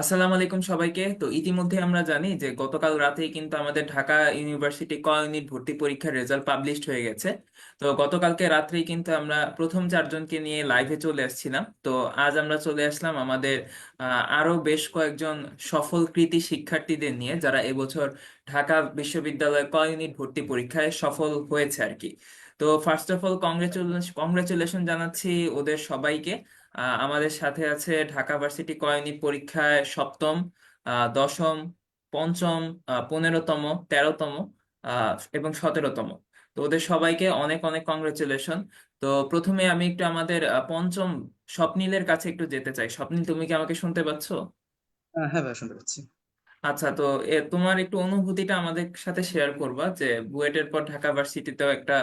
আসসালামু আলাইকুম সবাইকে। তো ইতিমধ্যে আমরা জানি যে গতকাল রাতেই কিন্তু আমাদের ঢাকা ইউনিভার্সিটি ক ইউনিট ভর্তি পরীক্ষার রেজাল্ট পাবলিশড হয়ে গেছে। তো গতকালকে রাত্রেই কিন্তু আমরা প্রথম চারজনকে নিয়ে লাইভে চলে আসছিলাম। তো আজ আমরা চলে আসলাম আমাদের আরও বেশ কয়েকজন সফল কৃতি শিক্ষার্থীদের নিয়ে যারা এবছর ঢাকা বিশ্ববিদ্যালয় ক ইউনিট ভর্তি পরীক্ষায় সফল হয়েছে আর কি। তো first of all congratulation congratulation জানাচ্ছি ওদের সবাইকে। আমাদের সাথে আছে ঢাকা ভার্সিটি কয়েনি পরীক্ষায় সপ্তম দশম পঞ্চম পনেরোতম তেরোতম এবং সতেরোতম। তো ওদের সবাইকে অনেক অনেক কংগ্রেচুলেশন তো প্রথমে আমি একটু আমাদের পঞ্চম স্বপ্নিলের কাছে একটু যেতে চাই। স্বপ্নিল তুমি কি আমাকে শুনতে পাচ্ছো? হ্যাঁ ভাই শুনতে পাচ্ছি। আচ্ছা তো তোমার একটু অনুভূতিটা আমাদের সাথে শেয়ার করবা যে বুয়েটের পর ঢাকা ভার্সিটিতেও একটা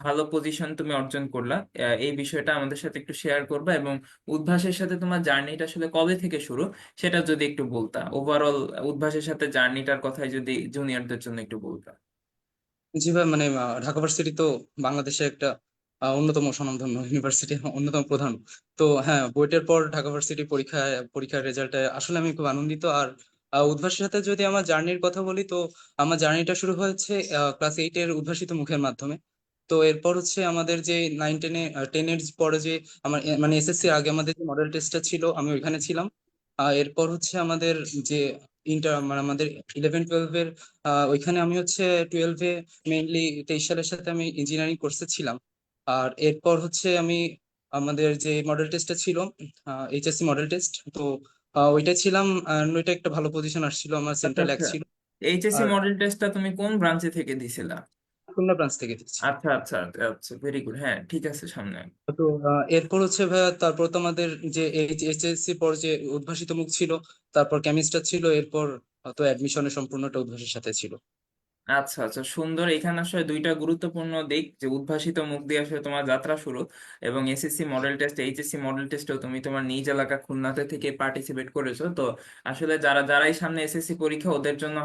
ভালো পজিশন তুমি অর্জন করলা। এই বিষয়টা আমাদের সাথে একটু শেয়ার করবা এবং উদ্ভাসের সাথে তোমার জার্নিটা আসলে কবে থেকে শুরু, সেটা যদি একটু বলতা। ওভারঅল উদ্ভাসের সাথে জার্নিটার কথাই যদি জুনিয়রদের জন্য একটু বলতা। জি ভাই মানে ঢাকা ভার্সিটি তো বাংলাদেশের একটা অন্যতম স্বনামধন্য ইউনিভার্সিটি অন্যতম প্রধান। তো হ্যাঁ বুয়েটের পর ঢাকা ভার্সিটি পরীক্ষায়, পরীক্ষার রেজাল্টে আসলে আমি খুব আনন্দিত। আর উদ্ভাসের সাথে যদি আমার জার্নির কথা বলি, তো আমার জার্নিটা শুরু হয়েছে ক্লাস এইট এর উদ্ভাসিত মুখের মাধ্যমে। তো এরপর হচ্ছে আমাদের যে নাইন টেনে টেনের পরে যে আমার মানে এসএসসি আগে আমাদের যে মডেল টেস্টটা ছিল আমি ওইখানে ছিলাম। এরপর হচ্ছে আমাদের যে ইন্টার মানে আমাদের ইলেভেন টুয়েলভের ওইখানে আমি হচ্ছে টুয়েলভে মেইনলি তেইশ সালের সাথে আমি ইঞ্জিনিয়ারিং কোর্সে ছিলাম। আর এরপর হচ্ছে আমি আমাদের যে মডেল টেস্টটা ছিল এইচএসসি মডেল টেস্ট তো ওইটা ছিলাম ওইটা একটা ভালো পজিশন আসছিল আমার সেন্ট্রাল এক আচ্ছা। ছিল। এইচএসসি মডেল টেস্টটা তুমি কোন ব্রাঞ্চে থেকে দিছিলা? খুলনা ব্রাঞ্চ থেকে দিচ্ছি আচ্ছা আচ্ছা আচ্ছা ভেরি গুড হ্যাঁ ঠিক আছে সামনে। তো এরপর হচ্ছে ভাইয়া তারপর তো আমাদের যে এইচএসসি পর যে উদ্ভাসিত মুখ ছিল তারপর কেমিস্ট্রি ছিল এরপর তো অ্যাডমিশনের সম্পূর্ণটা উদ্ভাসের সাথে ছিল। আচ্ছা আচ্ছা। সুন্দর। এখানে আসলে দুইটা গুরুত্বপূর্ণ দিক, যে উদ্ভাসিত মুখ দিয়ে আসলে তোমার যাত্রা শুরু এবং SSC model test, HSC model টেস্টেও তুমি তোমার নিজ এলাকা খুলনাতে থেকে পার্টিসিপেট করেছ। তো আসলে যারা, যারাই সামনে এসএসসি পরীক্ষা, ওদের জন্য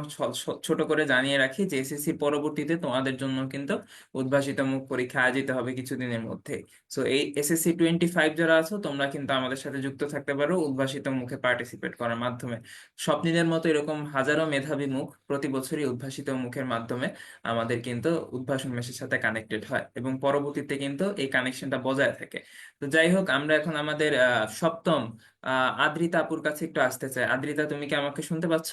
ছোট করে জানিয়ে রাখি যে এসএসসি পরবর্তীতে তোমাদের জন্য কিন্তু উদ্ভাসিত মুখ পরীক্ষা আয়োজিত হবে কিছুদিনের মধ্যে। সো এই এসএসসি টোয়েন্টি ফাইভ যারা আছো, তোমরা কিন্তু আমাদের সাথে যুক্ত থাকতে পারো উদ্ভাসিত মুখে পার্টিসিপেট করার মাধ্যমে। স্বপ্নীদের মতো এরকম হাজারো মেধাবী মুখ প্রতি বছরই উদ্ভাসিত মুখের মাধ্যমে আমাদের কিন্তু উদ্ভাসন মেশের সাথে কানেক্টেড হয় এবং পরবর্তীতে কিন্তু এই কানেকশনটা বজায় থাকে। তো যাই হোক আমরা এখন আমাদের সপ্তম আহ, আদ্রিতা আপুর কাছে একটু আসতে চাই। আদ্রিতা তুমি কি আমাকে শুনতে পাচ্ছ?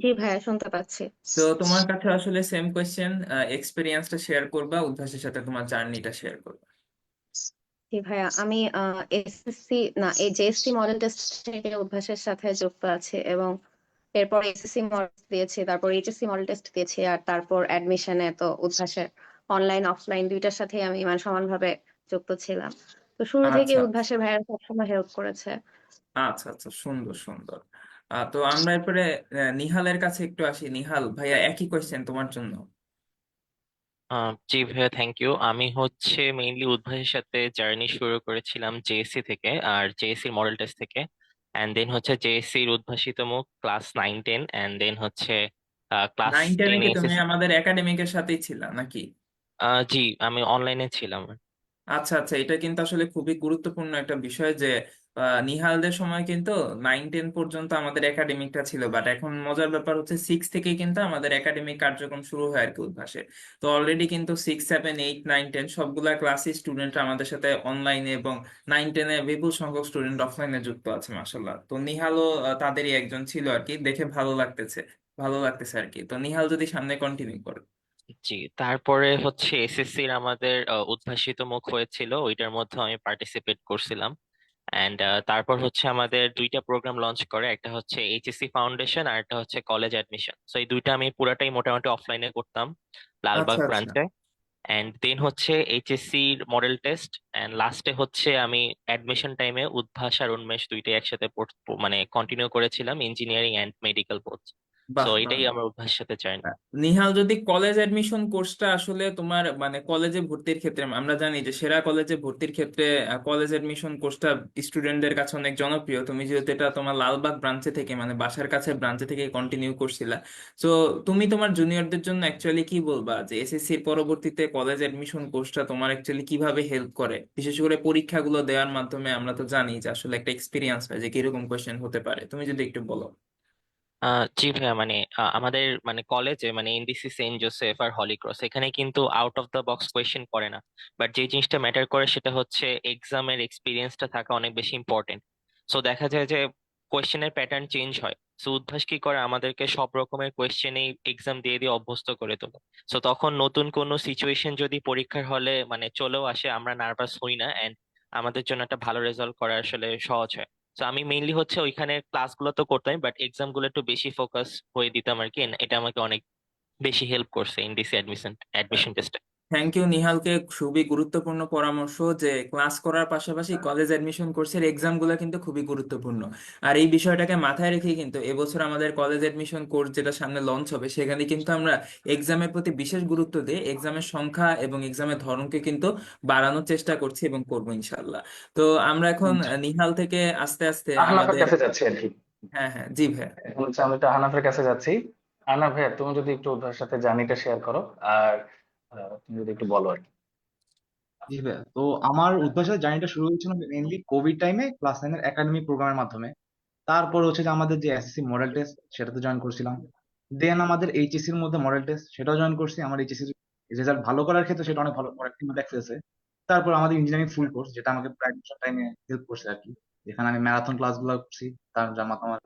জি ভাইয়া শুনতে পাচ্ছি। তো তোমার কাছে আসলে সেম কোয়েশ্চেন এক্সপিরিয়েন্সটা শেয়ার করবা উদ্ভাসের সাথে তোমার জার্নিটা শেয়ার করবা। জি ভাইয়া আমি এসএসসি না এই জেএসসি মডেল টেস্ট থেকে অভ্যাসের সাথে যুক্ত আছি এবং এরপর এসএসসি মডেল দিয়েছি তারপর এইচএসসি মডেল টেস্ট দিয়েছি আর তারপর অ্যাডমিশনে তো উদ্ভাসের অনলাইন অফলাইন দুইটার সাথে আমি মানে সমানভাবে যুক্ত ছিলাম। তো শুরু থেকে আচ্ছা উদ্ভাসের ভাইয়া সবসময় হেল্প করেছে। আচ্ছা আচ্ছা সুন্দর সুন্দর। আহ, তো আমরা এরপরে আহ, নিহালের কাছে একটু আসি। নিহাল ভাইয়া একই কোয়েশ্চেন তোমার জন্য। আহ, জি ভাইয়া থ্যাংক ইউ আমি হচ্ছে মেইনলি উদ্ভাসের সাথে জার্নি শুরু করেছিলাম জেএসসি থেকে আর জেএসসি মডেল টেস্ট থেকে। অ্যান্ড দেন হচ্ছে জেএসসির উদ্ভাসিত মুখ class nine ten and then হচ্ছে ক্লাস নাইন টেনে কি তুমি আমাদের একাডেমিকের সাথেই ছিলা নাকি? জি আমি অনলাইনে ছিলাম। আচ্ছা আচ্ছা এটা কিন্তু আসলে খুবই গুরুত্বপূর্ণ একটা বিষয় যে নিহালদের সময় কিন্তু নাইন টেন পর্যন্ত আমাদের একাডেমিকটা ছিল বাট এখন মজার ব্যাপার হচ্ছে সিক্স থেকে কিন্তু আমাদের একাডেমিক কার্যক্রম শুরু হয় আর কি উদ্ভাসে তো অলরেডি কিন্তু six seven eight nine ten সবগুলা ক্লাসই স্টুডেন্টরা আমাদের সাথে অনলাইনে এবং নাইন টেনে বিপুল সংখ্যক স্টুডেন্ট অফলাইনে যুক্ত আছে মাসাল্লাহ তো নিহালও তাদেরই একজন ছিল আর কি দেখে ভালো লাগতেছে ভালো লাগতেছে আর কি তো নিহাল যদি সামনে কন্টিনিউ করে। জি, তারপরে হচ্ছে এসএসসির আমাদের উদ্ভাসিত মুখ হয়েছিল, ওইটার মধ্যে আমি পার্টিসিপেট করছিলাম। অ্যান্ড তারপর হচ্ছে আমাদের দুইটা প্রোগ্রাম লঞ্চ করে একটা হচ্ছে এইচএসসি ফাউন্ডেশন আর একটা হচ্ছে কলেজ অ্যাডমিশন সো এই দুইটা আমি পুরাটাই মোটামুটি অফলাইনে করতাম লালবাগ আচ্ছা আচ্ছা। ব্রাঞ্চে অ্যান্ড দেন হচ্ছে এইচএসসি মডেল টেস্ট অ্যান্ড লাস্টে হচ্ছে আমি অ্যাডমিশন টাইমে উদ্ভাস আর উন্মেষ দুইটাই একসাথে পড়- মানে কন্টিনিউ করেছিলাম ইঞ্জিনিয়ারিং অ্যান্ড মেডিকেল বোথ বাহ এটাই আমরা উদ্ভাসের সাথে চাই না। নিহাল যদি কলেজ অ্যাডমিশন কোর্সটা আসলে তোমার মানে কলেজে ভর্তির ক্ষেত্রে আমরা জানি যে সেরা কলেজে ভর্তির ক্ষেত্রে কলেজ অ্যাডমিশন কোর্সটা স্টুডেন্টদের কাছে অনেক জনপ্রিয়। তুমি যেহেতু এটা তোমার লালবাগ ব্রাঞ্চে থেকে মানে বাসার কাছে ব্রাঞ্চে থেকে কন্টিনিউ করছিলা। তো তুমি তোমার জুনিয়রদের জন্য অ্যাকচুয়ালি কি বলবা? যে এসএসসির পরবর্তীতে কলেজ অ্যাডমিশন কোর্সটা তোমার অ্যাকচুয়ালি কীভাবে হেল্প করে? বিশেষ করে পরীক্ষাগুলো দেওয়ার মাধ্যমে আমরা তো জানি যে আসলে একটা এক্সপিরিয়েন্স হয় যে কীরকম কোয়েশ্চেন হতে পারে। তুমি যদি একটু বলো। আহ জি ভাইয়া মানে আহ, আমাদের মানে কলেজে মানে এনডিসি সেন্ট জোসেফ আর হলিক্রস এখানে কিন্তু out of the box question করে না। বাট যে জিনিসটা ম্যাটার করে সেটা হচ্ছে এক্সামের এক্সপিরিয়েন্সটা থাকা অনেক বেশি ইম্পর্টেন্ট সো দেখা যায় যে কোয়েশ্চেনের প্যাটার্ন চেঞ্জ হয়। সো উদ্ভাস কি করে? আমাদেরকে সব রকমের কোয়েশ্চেনেই এক্সাম দিয়ে দিয়ে অভ্যস্ত করে তোলে। সো তখন নতুন কোনো সিচুয়েশন যদি পরীক্ষার হলে মানে চলেও আসে আমরা নার্ভাস হই না। এন্ড আমাদের জন্য একটা ভালো রেজাল্ট করা আসলে সহজ হয়। তো আমি মেইনলি হচ্ছে ওইখানে ক্লাসগুলো তো করতাম বাট এক্সামগুলো একটু বেশি ফোকাস হয়ে দিতাম আর কি এটা আমাকে অনেক বেশি হেল্প করছে ইন দিস অ্যাডমিশন অ্যাডমিশন টেস্টে থ্যাংক ইউ নিহালকে খুবই গুরুত্বপূর্ণ পরামর্শ যে ক্লাস করার পাশাপাশি কলেজ অ্যাডমিশন কোর্সের এক্সামগুলো কিন্তু খুবই গুরুত্বপূর্ণ। আর এই বিষয়টাকে মাথায় রেখে কিন্তু এবছর আমাদের কলেজ অ্যাডমিশন কোর্স যেটা সামনে লঞ্চ হবে সেখানে কিন্তু আমরা এক্সামের প্রতি বিশেষ গুরুত্ব দিয়ে এক্সামের সংখ্যা এবং এক্সামের ধরনকে কিন্তু বাড়ানোর চেষ্টা করছি এবং করব ইনশাল্লাহ তো আমরা এখন নিহাল থেকে আস্তে আস্তে আমাদের কাছে যাচ্ছি আর কি। হ্যাঁ হ্যাঁ জি ভাইয়া। আমি একটু আহনাফের কাছে যাচ্ছি। আহনাফ ভাইয়া তুমি যদি একটু ওদের সাথে জার্নিটা শেয়ার করো। আর তুমি যদি একটু বলো আর কি। তো আমার উদ্ভাসের জার্নিটা শুরু হয়েছিল মেইনলি কোভিড টাইমে ক্লাস নাইনের একাডেমিক প্রোগ্রামের মাধ্যমে। তারপর হচ্ছে যে আমাদের যে এসএসসি মডেল টেস্ট সেটাতে জয়েন করছিলাম। দেন আমাদের এইচএসসির মধ্যে মডেল টেস্ট সেটাও জয়েন করছি। আমার এইচএসসির রেজাল্ট ভালো করার ক্ষেত্রে সেটা অনেক ভালো ফেলছে তারপর আমাদের ইঞ্জিনিয়ারিং ফুল কোর্স যেটা আমাকে প্রায় টাইমে হেল্প করছে আর কি। যেখানে আমি ম্যারাথন ক্লাসগুলো করছি, তার জামা আমার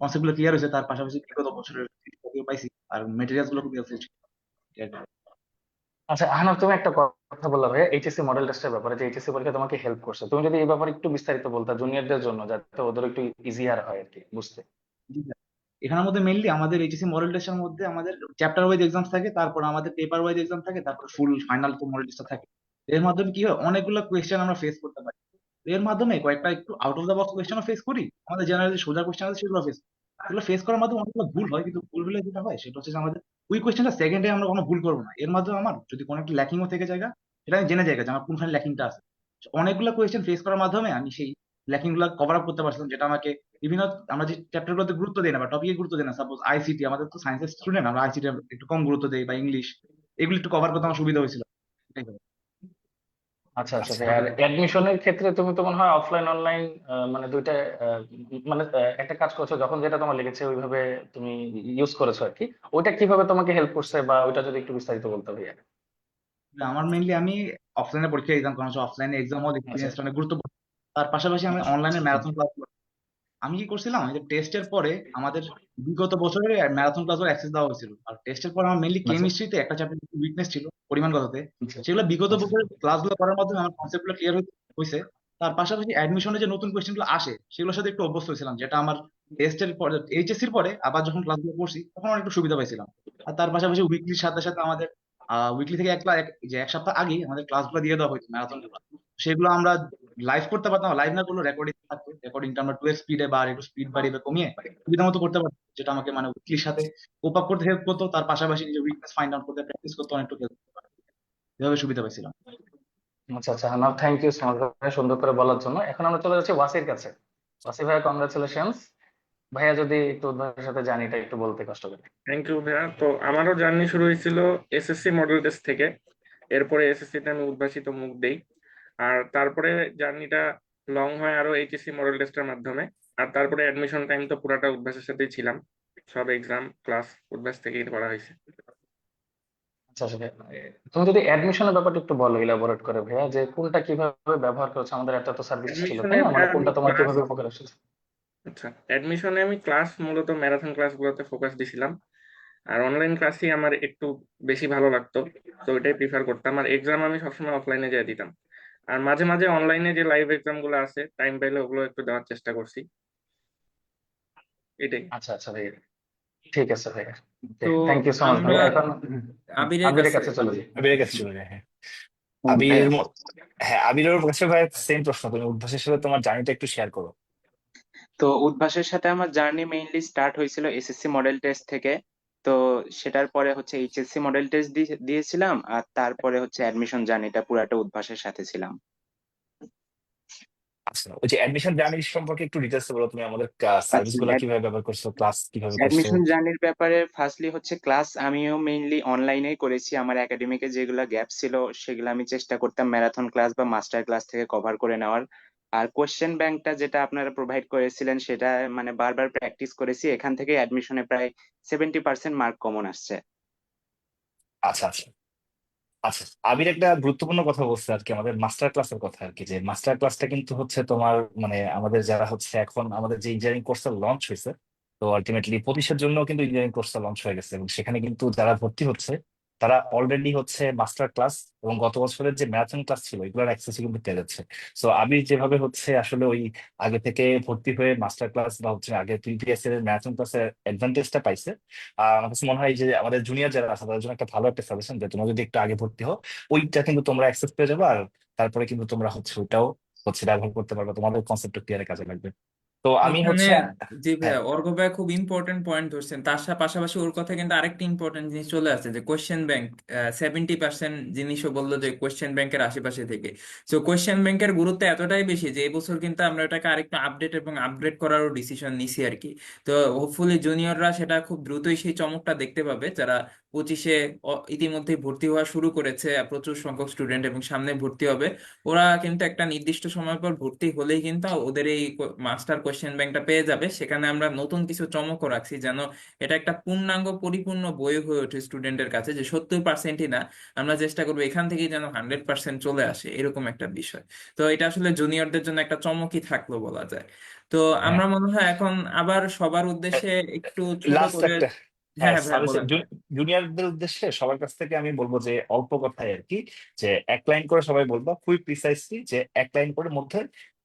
কনসেপ্টগুলো ক্লিয়ার হয়েছে, তার পাশাপাশি বিগত বছরের পাইছি, আর মেটেরিয়ালসগুলো খুব হেল্পফুল ছিল এই আর কি। আচ্ছা আহনাফ তুমি একটা কথা বললা ভাইয়া এইচএসসি মডেল টেস্টের ব্যাপারে, যে এইচএসসি পরীক্ষা তোমাকে হেল্প করছে। তুমি যদি এই ব্যাপারে একটু বিস্তারিত বলতা জুনিয়রদের জন্য, যাতে ওদের একটু ইজিয়ার হয় আর কি, বুঝতে। এখানের মধ্যে মেইনলি আমাদের এইচএসসি মডেল টেস্টের মধ্যে আমাদের চ্যাপ্টার ওয়াইজ এক্সাম থাকে, তারপর আমাদের পেপার ওয়াইজ এক্সাম থাকে, তারপর ফুল ফাইনাল মডেল টেস্টটা থাকে। এর মাধ্যমে কি হয়, অনেকগুলো কোয়েশ্চেন আমরা ফেস করতে পারি। এর মাধ্যমে কয়েকটা একটু আউট অফ দ্য বক্স কোয়েশ্চেনও ফেস করি, আমাদের জেনারেলি সোজা কোয়েশ্চেন আছে, সেগুলো ফেস এগুলো ফেস করার মাধ্যমে অনেকগুলো ভুল হয়, কিন্তু ভুলগুলো যেটা হয়, সেটা হচ্ছে আমাদের ওই কোয়েশ্চেনটা সেকেন্ডে আমরা কোনো ভুল করব না এর মাধ্যমে আমার যদি কোনো একটা ল্যাকিংও থেকে জায়গা, সেটা আমি জেনে যাই যে আমার কোনখানে ল্যাকিংটা আছে অনেকগুলো কোয়েশ্চেন ফেস করার মাধ্যমে আমি সেই ল্যাকিংগুলো কভার আপ করতে পারছিলাম, যেটা আমাকে বিভিন্ন, আমরা যে চ্যাপ্টার গুলোতে গুরুত্ব দিই না বা টপিকে গুরুত্ব দিই না সাপোজ আইসিটি আমাদের তো সায়েন্সের স্টুডেন্ট আমরা আইসিটি একটু কম গুরুত্ব দেই বা ইংলিশ এগুলো একটু কভার করতে আমার সুবিধা হয়েছিল। আচ্ছা আচ্ছা ভাইয়া আর অ্যাডমিশনের ক্ষেত্রে তুমি তো মনে হয় অফলাইন অনলাইন মানে দুইটা মানে একটা কাজ করছ যখন যেটা তোমার লেগেছে ওইভাবে তুমি ইউজ করেছ আর কি ওইটা কীভাবে তোমাকে হেল্প করছে বা ওইটা যদি একটু বিস্তারিত বলতে ভাইয়া। আমার মেইনলি আমি অফলাইনে পরীক্ষা এক্সাম কারণ অফলাইনে এক্সাম হল এক্সপিরিয়েন্স অনেক গুরুত্বপূর্ণ। তার পাশাপাশি আমি অনলাইনে ম্যারাথন ক্লাস আমি কি করছিলাম? আমি টেস্টের পরে আমাদের বিগত বছরের ম্যারাথন ক্লাসের অ্যাক্সেস দেওয়া হয়েছিল। আর টেস্টের পর আমার মেইনলি আচ্ছা। কেমিস্ট্রিতে একটা চ্যাপ্টার উইকনেস ছিল পরিমাণগততে। আচ্ছা। সেগুলো বিগত বছরের ক্লাসগুলো করার মাধ্যমে আমার কনসেপ্টগুলো ক্লিয়ার হয়েছে তার পাশাপাশি অ্যাডমিশনে যে নতুন কোয়েশ্চেনগুলো আসে সেগুলোর সাথে একটু অভ্যস্ত হয়েছিলাম যেটা আমার টেস্টের পরে এইচএসসির পরে আবার যখন ক্লাসগুলো করছি তখন অনেক একটু সুবিধা পাইছিলাম। আর তার পাশাপাশি উইকলির সাথে সাথে আমাদের উইকলি থেকে এক- যে এক সপ্তাহ আগে আমাদের ক্লাসগুলো দিয়ে দেওয়া হয়েছে ম্যারাথন সেগুলো আমরা লাইভ করতে পারতাম লাইভ না করলেও রেকর্ডিং থাকতো। রেকর্ডিংটা আমরা টু স্পিডে বা একটু স্পিড বাড়িয়ে বা কমিয়ে সুবিধা মতো করতে পারতাম যেটা আমাকে মানে উইকলির সাথে কোপ আপ করতে হেল্প করতো। তার পাশাপাশি নিজের উইকনেস ফাইন্ড আউট করতে প্র্যাকটিস করতে অনেকটু হেল্প করতো এভাবে সুবিধা পাইছিলাম। আচ্ছা আচ্ছা হানাফ থ্যাংক ইউ সুন্দর করে বলার জন্য। এখন আমরা চলে যাচ্ছি ওয়াসির কাছে। ওয়াসি ভাইয়া কংগ্রাচুলেশনস ভাইয়া যদি একটু উদ্ভাসের সাথে জার্নিটা একটু বলতে কষ্ট করে। থ্যাংক ইউ ভাইয়া। তো আমারও জার্নি শুরু হয়েছিল এসএসসি মডেল টেস্ট থেকে। এরপরে এসএসসি তে আমি উদ্ভাসিত মুখ দেই। আর তারপরে জার্নিটা লং হয় আরও এইচএসসি মডেল টেস্টের মাধ্যমে। আর তারপরে অ্যাডমিশন টাইম তো পুরাটা উদ্ভাসের সাথেই ছিলাম। সব এক্সাম ক্লাস উদ্ভাস থেকেই করা হয়েছে। আচ্ছা আচ্ছা তুমি যদি অ্যাডমিশনের ব্যাপারটা একটু বলো ইলাবোরেট করে ভাইয়া যে কোনটা কীভাবে ব্যবহার করেছ? আমাদের এত এত সার্ভিস ছিল তাই না? মানে কোনটা তোমার কীভাবে উপকার এসেছে আচ্ছা অ্যাডমিশনে আমি ক্লাস মূলত ম্যারাথন ক্লাসগুলোতে ফোকাস দিছিলাম। আর অনলাইন ক্লাসই আমার একটু বেশি ভালো লাগতো তো ওইটাই প্রিফার করতাম। আর এক্সাম আমি সবসময় অফলাইনে যেয়ে দিতাম। আর মাঝে মাঝে অনলাইনে যে লাইভ এক্সামগুলো আছে টাইম পাইলে ওগুলো একটু দেওয়ার চেষ্টা করছি। এটাই। আচ্ছা আচ্ছা ভাইয়া। ঠিক আছে ভাইয়া। তো থ্যাংক ইউ সো মাচ ভাইয়া। আমরা এখন আবিরের আবিরের কাছে চলে যাই। আবিরের কাছে চলে যায় হ্যাঁ। আবির হ্যাঁ আবিরের কাছে ভাই সেম প্রশ্ন তুমি উদ্ভাসের সাথে তোমার জার্নিটা একটু শেয়ার করো। তো উদ্ভাসের সাথে আমার জার্নি মেইনলি স্টার্ট হয়েছিল এসএসসি মডেল টেস্ট থেকে। তো সেটার পরে হচ্ছে এইচএসসি মডেল টেস্ট দিয়েছিলাম আর তারপরে হচ্ছে অ্যাডমিশন জার্নিটা পুরাটা উদ্ভাসের সাথে ছিলাম। আচ্ছা ওই যে অ্যাডমিশন জার্নি সম্পর্কে একটু ডিটেলস বলো তুমি আমাদের সার্ভিস আচ্ছা, কীভাবে ব্যবহার করছ ক্লাস কীভাবে করছ? অ্যাডমিশন জার্নির ব্যাপারে ফার্স্টলি হচ্ছে ক্লাস আমিও মেইনলি অনলাইনেই করেছি। আমার একাডেমিকে যেগুলো গ্যাপ ছিল সেগুলো আমি চেষ্টা করতাম ম্যারাথন ক্লাস বা মাস্টার ক্লাস থেকে কভার করে নেওয়ার। আর কোশ্চেন ব্যাংকটা যেটা আপনারা প্রোভাইড করেছিলেন, সেটা মানে বারবার প্র্যাকটিস করেছি, এখান থেকে অ্যাডমিশনে প্রায় সেভেন্টি পার্সেন্ট মার্ক কমন আসছে। আচ্ছা আচ্ছা। আচ্ছা আবির একটা গুরুত্বপূর্ণ কথা বলছে আর কি আমাদের মাস্টার ক্লাসের কথা আর কি যে মাস্টার ক্লাসটা কিন্তু হচ্ছে তোমার মানে আমাদের যারা হচ্ছে এখন আমাদের যে ইঞ্জিনিয়ারিং কোর্সটা লঞ্চ হয়েছে, তো আলটিমেটলি পঁচিশের জন্য কিন্তু ইঞ্জিনিয়ারিং কোর্সটা লঞ্চ হয়ে গেছে, এবং সেখানে কিন্তু যারা ভর্তি হচ্ছে তারা অলরেডি হচ্ছে মাস্টার ক্লাস এবং গত বছরের যে ম্যারাথন ক্লাস ছিল, এগুলোর অ্যাক্সেস কিন্তু পেয়ে যাচ্ছে। সো আবির যেভাবে হচ্ছে আসলে ওই আগে থেকে ভর্তি হয়ে মাস্টার ক্লাস বা হচ্ছে আগে প্রিভিয়াস এর ম্যারাথন ক্লাসের অ্যাডভান্টেজটা পাইছে আমার কাছে মনে হয় যে আমাদের জুনিয়র যারা আছে, তাদের জন্য একটা ভালো একটা সাজেশন যে তোমরা যদি একটু আগে ভর্তি হও, ওইটা কিন্তু তোমরা অ্যাক্সেস পেয়ে যাবে আর তারপরে কিন্তু তোমরা হচ্ছে ওইটাও হচ্ছে ব্যবহার করতে পারবে। তোমাদের কনসেপ্ট ক্লিয়ারে কাজে লাগবে। তো আমি এখানে হচ্ছে জি হ্যাঁ। ভাইয়া অর্ক ভাইয়া খুব ইম্পর্টেন্ট পয়েন্ট ধরছেন। তার সা- পাশাপাশি ওর কথা কিন্তু আরেকটা ইম্পর্টেন্ট জিনিস চলে আসছে যে কোয়েশ্চেন ব্যাংক সেভেন্টি পার্সেন্ট জিনিসও বলল যে কোয়েশ্চেন ব্যাংকের আশেপাশে থেকে। তো কোয়েশ্চেন ব্যাংকের গুরুত্ব এতটাই বেশি যে এবছর কিন্তু আমরা এটাকে আরেকটু আপডেট এবং আপগ্রেড করারও ডিসিশন নিছি আর কি। তো হোপফুলি জুনিয়ররা সেটা খুব দ্রুতই সেই চমকটা দেখতে পাবে। যারা পঁচিশে ইতিমধ্যে ভর্তি হওয়া শুরু করেছে প্রচুর সংখ্যক স্টুডেন্ট এবং সামনে ভর্তি হবে ওরা কিন্তু একটা নির্দিষ্ট সময় পর ভর্তি হলেই কিন্তু ওদের এই মাস্টার কোয়েশ্চেন ব্যাংকটা পেয়ে যাবে সেখানে আমরা নতুন কিছু চমকও রাখছি যেন এটা একটা পূর্ণাঙ্গ পরিপূর্ণ বই হয়ে ওঠে স্টুডেন্টের কাছে যে সত্তর পার্সেন্টই না আমরা চেষ্টা করব এখান থেকেই যেন হান্ড্রেড পার্সেন্ট চলে আসে এরকম একটা বিষয়। তো এটা আসলে জুনিয়রদের জন্য একটা চমকই থাকল বলা যায়। তো হ্যাঁ। আমরা মনে হয় এখন আবার সবার উদ্দেশ্যে একটু হ্যাঁ হ্যাঁ হ্যাঁ জুনিয়রদের উদ্দেশ্যে সবার কাছ থেকে আমি বলব যে অল্প কথায় আর কি যে এক লাইন করে সবাই বলব খুবই প্রিসাইসলি যে এক লাইন করে মধ্যে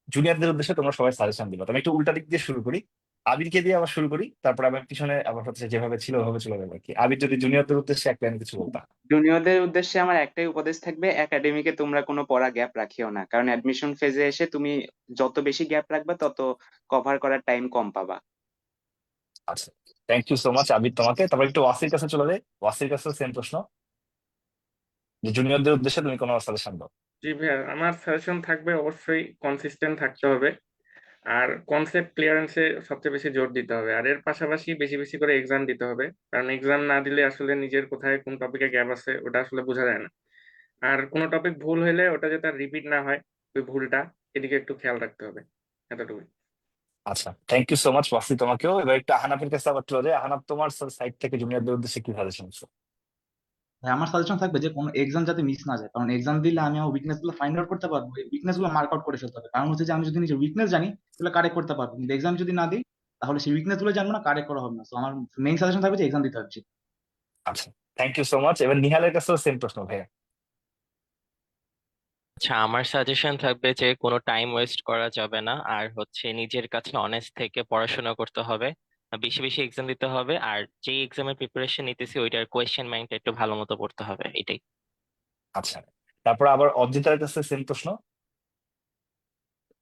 জুনিয়রদের উদ্দেশ্যে তোমরা সবাই সাজেশন দিবা। আমি একটু উল্টা দিক দিয়ে শুরু করি। আবিরকে দিয়ে আবার শুরু করি। তারপর আবার পিছনে আবার হচ্ছে যেভাবে ছিল ওভাবে চলে যাবে কি আবির যদি জুনিয়রদের উদ্দেশ্যে এক লাইন কিছু বলতা। জুনিয়রদের উদ্দেশ্যে আমার একটাই উপদেশ থাকবে একাডেমিকে তোমরা কোনো পড়া গ্যাপ রাখিও না। কারণ অ্যাডমিশন ফেজে এসে তুমি যত বেশি গ্যাপ রাখবে তত কভার করার টাইম কম পাবা। আচ্ছা। Thank you so much Abir তোমাকে। তারপর একটু ওয়াসির কাছে চলে যাই। ওয়াসির কাছে সেম প্রশ্ন। যে জুনিয়রদের উদ্দেশ্যে তুমি কোনো সাজেশন দাও। জি ভাইয়া, আমার সাজেশন থাকবে অবশ্যই কনসিস্টেন্ট থাকতে হবে। আর কনসেপ্ট ক্লিয়ারেন্সে সবচেয়ে বেশি জোর দিতে হবে। আর এর পাশাপাশি বেশি বেশি করে এক্সাম দিতে হবে। কারণ এক্সাম না দিলে আসলে নিজের কোথায় কোন টপিকে গ্যাপ আছে, ওটা আসলে বোঝা যায় না। আর কোনো টপিক ভুল হলে ওটা যাতে রিপিট না হয়, ওই ভুলটা, এদিকে একটু খেয়াল রাখতে হবে। এতটুকুই। আচ্ছা thank you so much Wasi তোমাকেও। এবার একটু আহনাফের কাছে আবার চলে যাই। আহনাফ, তোমার সাইড থেকে জুনিয়রদের উদ্দেশ্যে কি সাজেশন ভাই আমার সাজেশন থাকবে যে কোনো এক্সাম যাতে মিস না যায়। কারণ এক্সাম দিলে আমি আমার উইকনেসগুলো ফাইন্ড আউট করতে পারব উইকনেসগুলো মার্ক আউট করে ফেলতে হবে। কারণ হচ্ছে যে আমি যদি নিজের উইকনেস জানি তাহলে কারেক্ট করতে পারব। কিন্তু এক্সাম যদি না দিই তাহলে সেই উইকনেসগুলো জানব না কারেক্ট করা হবে না। তো আমার মেইন সাজেশন থাকবে যে এক্সাম দিতে হবে। আচ্ছা থ্যাংক ইউ সো মাচ এবার নিহালের কাছেও সেম প্রশ্ন ভাইয়া। আচ্ছা আমার সাজেশন থাকবে যে কোনো টাইম ওয়েস্ট করা যাবে না। আর হচ্ছে নিজের কাছে অনেস্ট থেকে পড়াশোনা করতে হবে। বেশি বেশি এক্সাম দিতে হবে। আর যে এক্সামের প্রিপারেশন নিতেছি ওইটার কোয়েশ্চেন ব্যাংকটা একটু ভালো মতো পড়তে হবে এটাই। আচ্ছা তারপর আবার অর্জিতার কাছে সেম প্রশ্ন?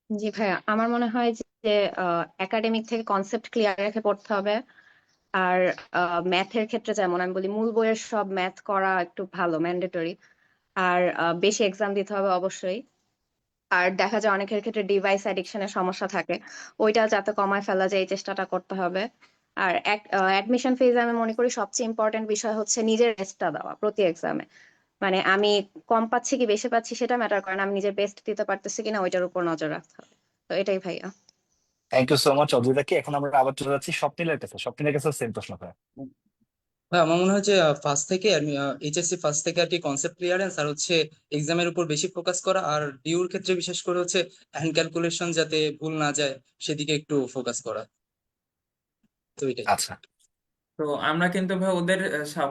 জি ভাইয়া আমার মনে হয় যে একাডেমিক থেকে কনসেপ্ট ক্লিয়ার রেখে পড়তে হবে। আর ম্যাথের ক্ষেত্রে যেমন আমি বলি মূল বইয়ের সব ম্যাথ করা একটু ভালো ম্যান্ডেটরি আর বেশি এক্সাম দিতে হবে অবশ্যই। আর দেখা যায় অনেকের ক্ষেত্রে ডিভাইস অ্যাডিকশনের সমস্যা থাকে। ওইটা যাতে কমায় ফেলা যায়, এই চেষ্টাটা করতে হবে। আর অ্যাডমিশন ফেজে আমি মনে করি সবচেয়ে ইম্পর্টেন্ট বিষয় হচ্ছে নিজের বেস্টটা দেওয়া প্রতি এক্সামে মানে আমি কম পাচ্ছি কি বেশি পাচ্ছি সেটা ম্যাটার করে না, আমি নিজের বেস্ট দিতে পারতেছি কিনা ওইটার উপর নজর রাখতে হবে। তো এটাই ভাইয়া। থ্যাংক ইউ সো মাচ অর্জিতাকে এখন আমরা আবার চলে যাচ্ছি স্বপ্নিলের কাছে। স্বপ্নিলের কাছে সেম প্রশ্ন ভাইয়া ভাই আমার মনে হয় যে ফার্স্ট থেকে এইচএসসি ফার্স্ট থেকে আর কি কনসেপ্ট ক্লিয়ারেন্স আর হচ্ছে এক্সামের উপর বেশি ফোকাস করা আর ডিউর ক্ষেত্রে বিশেষ করে হচ্ছে হ্যান্ড ক্যালকুলেশন যাতে ভুল না যায় সেদিকে একটু ফোকাস করা। তো এটাই। আচ্ছা। তো আমরা কিন্তু ভাই ওদের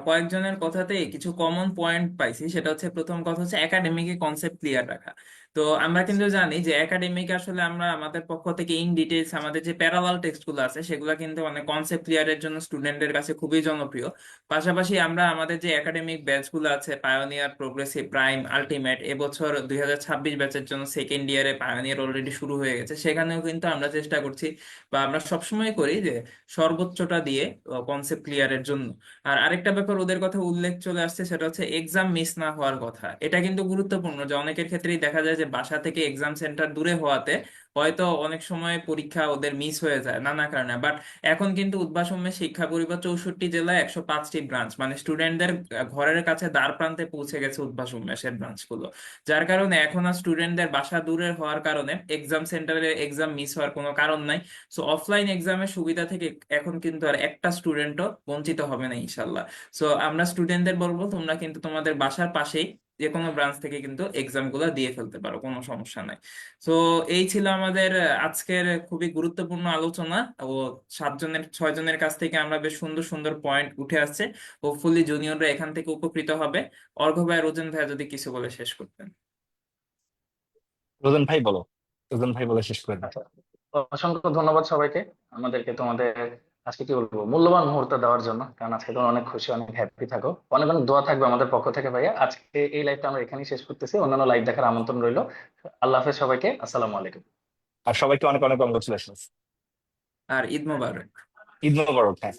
কয়েকজনের কথাতেই কিছু কমন পয়েন্ট পাইছি। সেটা হচ্ছে প্রথম কথা হচ্ছে একাডেমিকে কনসেপ্ট ক্লিয়ার রাখা। তো আমরা কিন্তু জানি যে একাডেমিক আসলে আমরা আমাদের পক্ষ থেকে ইন ডিটেইলস আমাদের যে প্যারালাল টেক্সটগুলো আছে, সেগুলো কিন্তু মানে কনসেপ্ট ক্লিয়ারের জন্য স্টুডেন্টদের কাছে খুবই জনপ্রিয়। পাশাপাশি আমরা আমাদের যে একাডেমিক ব্যাচগুলো আছে পায়োনিয়ার প্রোগ্রেসিভ প্রাইম আলটিমেট এবছর দুই হাজার ছাব্বিশ ব্যাচের জন্য সেকেন্ড ইয়ারে পায়োনিয়ার অলরেডি শুরু হয়ে গেছে। সেখানেও কিন্তু আমরা চেষ্টা করছি বা আমরা সবসময় করি যে সর্বোচ্চটা দিয়ে কনসেপ্ট ক্লিয়ারের জন্য। আর আরেকটা ব্যাপার ওদের কথা উল্লেখ চলে আসছে, সেটা হচ্ছে এক্সাম মিস না হওয়ার কথা। এটা কিন্তু গুরুত্বপূর্ণ যে অনেকের ক্ষেত্রেই দেখা যায় যে বাসা থেকে এক্সাম সেন্টার দূরে হওয়াতে হয়তো অনেক সময় পরীক্ষা ওদের মিস হয়ে যায় নানা কারণে। বাট এখন কিন্তু উদ্ভাসম্যে শিক্ষা পরিবার চৌষট্টি জেলায় একশো পাঁচটি ব্রাঞ্চ মানে স্টুডেন্টদের ঘরের কাছে দ্বার প্রান্তে পৌঁছে গেছে উদ্ভাসম্যের ব্রাঞ্চগুলো যার কারণে এখন আর স্টুডেন্টদের বাসা দূরে হওয়ার কারণে এক্সাম সেন্টারে এক্সাম মিস হওয়ার কোনো কারণ নাই। সো অফলাইন এক্সামের সুবিধা থেকে এখন কিন্তু আর একটা স্টুডেন্টও বঞ্চিত হবে না ইনশাল্লাহ সো আমরা স্টুডেন্টদের বলব, তোমরা কিন্তু তোমাদের বাসার পাশেই যে কোনো ব্রাঞ্চ থেকে কিন্তু এক্সামগুলা দিয়ে ফেলতে পারো কোনো সমস্যা নাই। তো এই ছিল আমাদের আজকের খুবই গুরুত্বপূর্ণ আলোচনা। ও সাতজনের ছয় জনের কাছ থেকে আমরা বেশ সুন্দর সুন্দর পয়েন্ট উঠে আসছে। হোপফুলি জুনিয়ররা এখান থেকে উপকৃত হবে। অর্ঘ ভাই রোজন ভাই যদি কিছু বলে শেষ করতেন। রোজন ভাই বলো। রোজন ভাই বলে শেষ করে দাও। অসংখ্য ধন্যবাদ সবাইকে। আমাদেরকে তোমাদের আজকে কি বলব মূল্যবান মুহূর্ত দেওয়ার জন্য কারণ আজকে তোমরা অনেক খুশি অনেক হ্যাপি থাকো অনেক অনেক দোয়া থাকবে আমাদের পক্ষ থেকে ভাইয়া আজকে এই লাইভটা আমরা এখানেই শেষ করতেছি অন্যান্য লাইভ দেখার আমন্ত্রণ রইল আল্লাহ হাফেজ সবাইকে আসসালামু আলাইকুম আর সবাইকে অনেক অনেক কংগ্রেচুলেশন আর ঈদ মোবারক ঈদ মোবারক হ্যাঁ